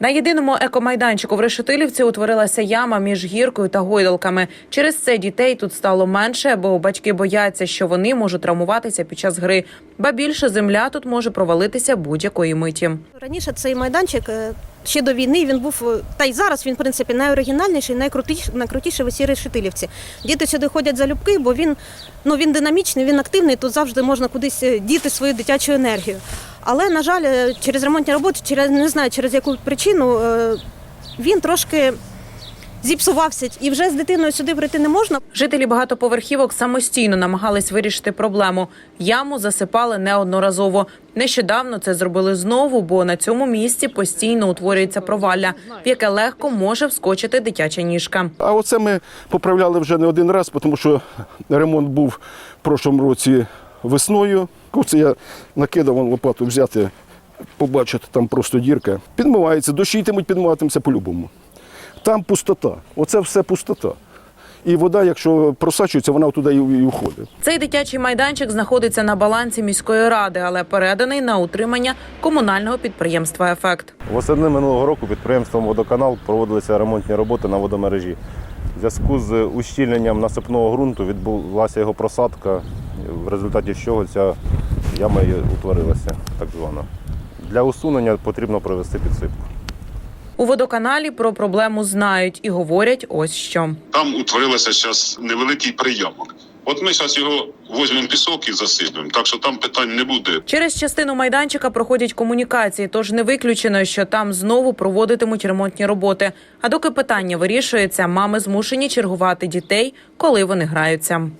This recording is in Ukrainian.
На єдиному екомайданчику в Решетилівці утворилася яма між гіркою та гойдалками. Через це дітей тут стало менше, бо батьки бояться, що вони можуть травмуватися під час гри. Ба більше земля тут може провалитися будь-якої миті. Раніше цей майданчик е, ще до війни він був е, та й зараз він в принципі найоригінальніший, найкрутіший, найкрутіший в усій решетилівці. Діти сюди ходять залюбки, бо він ну він динамічний, він активний. Тут завжди можна кудись е, діти свою дитячу енергію. Але на жаль, е, через ремонтні роботи, через не знаю через яку причину е, він трошки зіпсувався, і вже з дитиною сюди прийти не можна. Жителі багатоповерхівок самостійно намагались вирішити проблему. Яму засипали неодноразово. Нещодавно це зробили знову, бо на цьому місці постійно утворюється провалля, в яке легко може вскочити дитяча ніжка. А оце ми поправляли вже не один раз, тому що ремонт був в прошлому році весною. Оце я накидав вон лопату взяти, побачити, там просто дірка. Підмивається, дощі йтимуть, підмиватимуться по-любому. Там пустота. Оце все пустота. І вода, якщо просачується, вона туди і і входить. Цей дитячий майданчик знаходиться на балансі міської ради, але переданий на утримання комунального підприємства Ефект. Восени минулого року підприємством Водоканал проводилися ремонтні роботи на водомережі. В зв'язку з ущільненням насипного ґрунту відбулася його просадка, в результаті чого ця яма і утворилася, так звана. Для усунення потрібно провести підсипку. У водоканалі про проблему знають і говорять ось що. Там утворилося зараз невеликий приямок. От ми зараз його візьмемо пісок і засиплемо, так що там питань не буде. Через частину майданчика проходять комунікації, тож не виключено, що там знову проводитимуть ремонтні роботи. А доки питання вирішується, мами змушені чергувати дітей, коли вони граються.